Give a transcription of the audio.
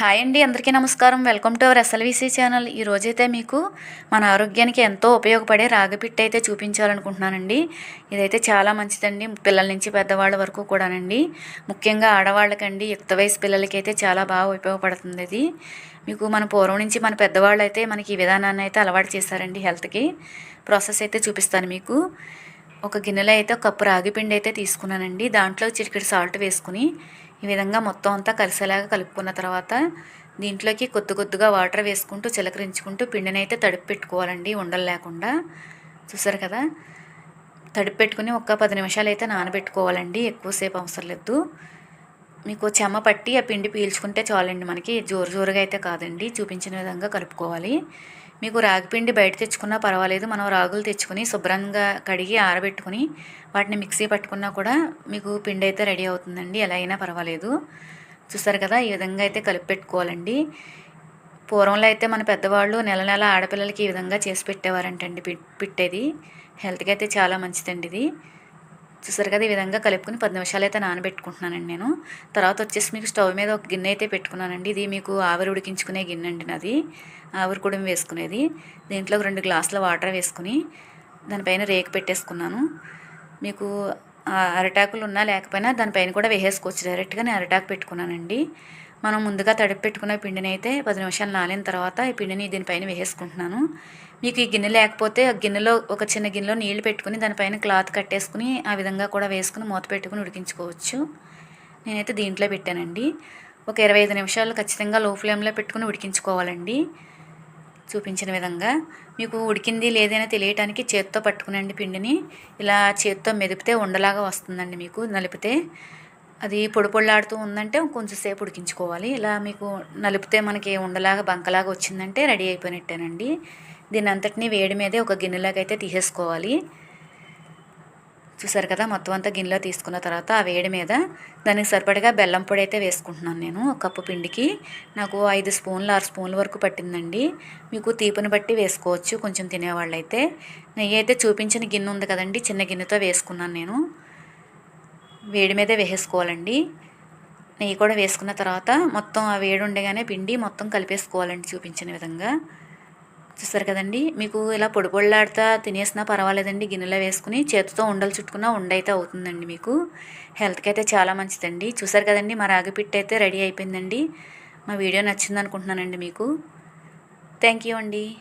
Hi అండి అందరికీ నమస్కారం. Welcome to our SLVC channel. ఈ అయితే మీకు మన ఆరోగ్యానికి ఎంతో ఉపయోగపడే రాగిపిట్ట అయితే చూపించాలనుకుంటున్నానండి. ఇదైతే చాలా మంచిదండి పిల్లల నుంచి పెద్దవాళ్ళ వరకు కూడానండి. ముఖ్యంగా ఆడవాళ్ళకండి యుక్త వయసు పిల్లలకైతే చాలా బాగా ఉపయోగపడుతుంది ఇది. మీకు మన పూర్వం నుంచి మన పెద్దవాళ్ళు అయితే మనకి ఈ విధానాన్ని అయితే అలవాటు చేశారండి హెల్త్కి. ప్రాసెస్ అయితే చూపిస్తాను మీకు. ఒక గిన్నెలో అయితే ఒక కప్పు రాగిపిండి అయితే తీసుకున్నానండి. దాంట్లో చిటికెడు సాల్ట్ వేసుకుని ఈ విధంగా మొత్తం అంతా కలిసేలాగా కలుపుకున్న తర్వాత దీంట్లోకి కొద్ది కొద్దిగా వాటర్ వేసుకుంటూ చిలకరించుకుంటూ పిండిని అయితే తడిపి పెట్టుకోవాలండి ఉండలు లేకుండా. చూసారు కదా? తడిపి పెట్టుకుని ఒక పది నిమిషాలు అయితే నానబెట్టుకోవాలండి ఎక్కువసేపు అవసరం లేదు. మీకు చెమ్మ పట్టి ఆ పిండి పీల్చుకుంటే చాలండి మనకి జోరు జోరుగా అయితే కాదండి చూపించిన విధంగా కలుపుకోవాలి. మీకు రాగిపిండి బయట తెచ్చుకున్నా పర్వాలేదు మనం రాగులు తెచ్చుకొని శుభ్రంగా కడిగి ఆరబెట్టుకుని వాటిని మిక్సీ పట్టుకున్నా కూడా మీకు పిండి అయితే రెడీ అవుతుందండి. ఎలా అయినా పర్వాలేదు. చూస్తారు కదా ఈ విధంగా అయితే కలిపి పెట్టుకోవాలండి. పూర్వంలో అయితే మన పెద్దవాళ్ళు నెల నెల ఆడపిల్లలకి ఈ విధంగా చేసి పెట్టేవారంటండి పిట్టేది. హెల్త్కి అయితే చాలా మంచిదండి ఇది. చూసారు కదా ఈ విధంగా కలుపుకుని పది నిమిషాలు అయితే నానబెట్టుకుంటున్నానండి నేను. తర్వాత వచ్చేసి మీకు స్టవ్ మీద ఒక గిన్నె అయితే పెట్టుకున్నానండి. ఇది మీకు ఆవిరి ఉడికించుకునే గిన్నె అండి నాది. ఆవిరి కూడా వేసుకునేది. దీంట్లో రెండు గ్లాసుల వాటర్ వేసుకుని దానిపైన రేకు పెట్టేసుకున్నాను. మీకు అరటాకులు ఉన్నా లేకపోయినా దానిపైన కూడా వేసేసుకోవచ్చు. డైరెక్ట్గా నేను అరటాకు పెట్టుకున్నానండి. మనం ముందుగా తడిపి పెట్టుకున్న పిండిని అయితే పది నిమిషాలు నానిన తర్వాత ఈ పిండిని దీనిపైన వేసేసుకుంటున్నాను. మీకు ఈ గిన్నె లేకపోతే ఆ గిన్నెలో ఒక చిన్న గిన్నెలో నీళ్ళు పెట్టుకుని దానిపైన క్లాత్ కట్టేసుకుని ఆ విధంగా కూడా వేసుకుని మూత పెట్టుకుని ఉడికించుకోవచ్చు. నేనైతే దీంట్లో పెట్టానండి. ఒక ఇరవై ఐదు నిమిషాలు ఖచ్చితంగా లో ఫ్లేమ్లో పెట్టుకుని ఉడికించుకోవాలండి. చూపించిన విధంగా. మీకు ఉడికింది లేదని తెలియటానికి చేత్తో పట్టుకునండి పిండిని. ఇలా చేత్తో మెదిపితే ఉండలాగా వస్తుందండి మీకు నలిపితే. అది పొడి ఉందంటే కొంచెం సేపు ఉడికించుకోవాలి. ఇలా మీకు నలిపితే మనకి ఉండలాగా బంకలాగా వచ్చిందంటే రెడీ అయిపోయినట్టేనండి. దీని అంతటినీ వేడి మీదే ఒక గిన్నెలోకి అయితే తీసేసుకోవాలి. చూసారు కదా మొత్తం అంతా గిన్నెలో తీసుకున్న తర్వాత ఆ వేడి మీద దానికి సరిపడగా బెల్లం పొడి అయితే వేసుకుంటున్నాను నేను ఒక కప్పు పిండికి. నాకు ఐదు స్పూన్లు ఆరు స్పూన్ల వరకు పట్టిందండి. మీకు తీపిని బట్టి వేసుకోవచ్చు కొంచెం తినేవాళ్ళైతే. నెయ్యి అయితే చూపించిన గిన్నె ఉంది కదండి చిన్న గిన్నెతో వేసుకున్నాను నేను. వేడి మీదే వేసేసుకోవాలండి. నెయ్యి కూడా వేసుకున్న తర్వాత మొత్తం ఆ వేడి ఉండగానే పిండి మొత్తం కలిపేసుకోవాలండి చూపించిన విధంగా. చూస్తారు కదండి మీకు ఇలా పొడి పొడిలాడుతా తినేసినా పర్వాలేదండి గిన్నెలో వేసుకుని చేతితో ఉండలు చుట్టుకున్నా ఉండైతే అవుతుందండి మీకు. హెల్త్కి అయితే చాలా మంచిదండి. చూసారు కదండి మా రాగిపిట్ట అయితే రెడీ అయిపోయిందండి. మా వీడియో నచ్చింది అనుకుంటున్నానండి మీకు. థ్యాంక్ యూ అండి.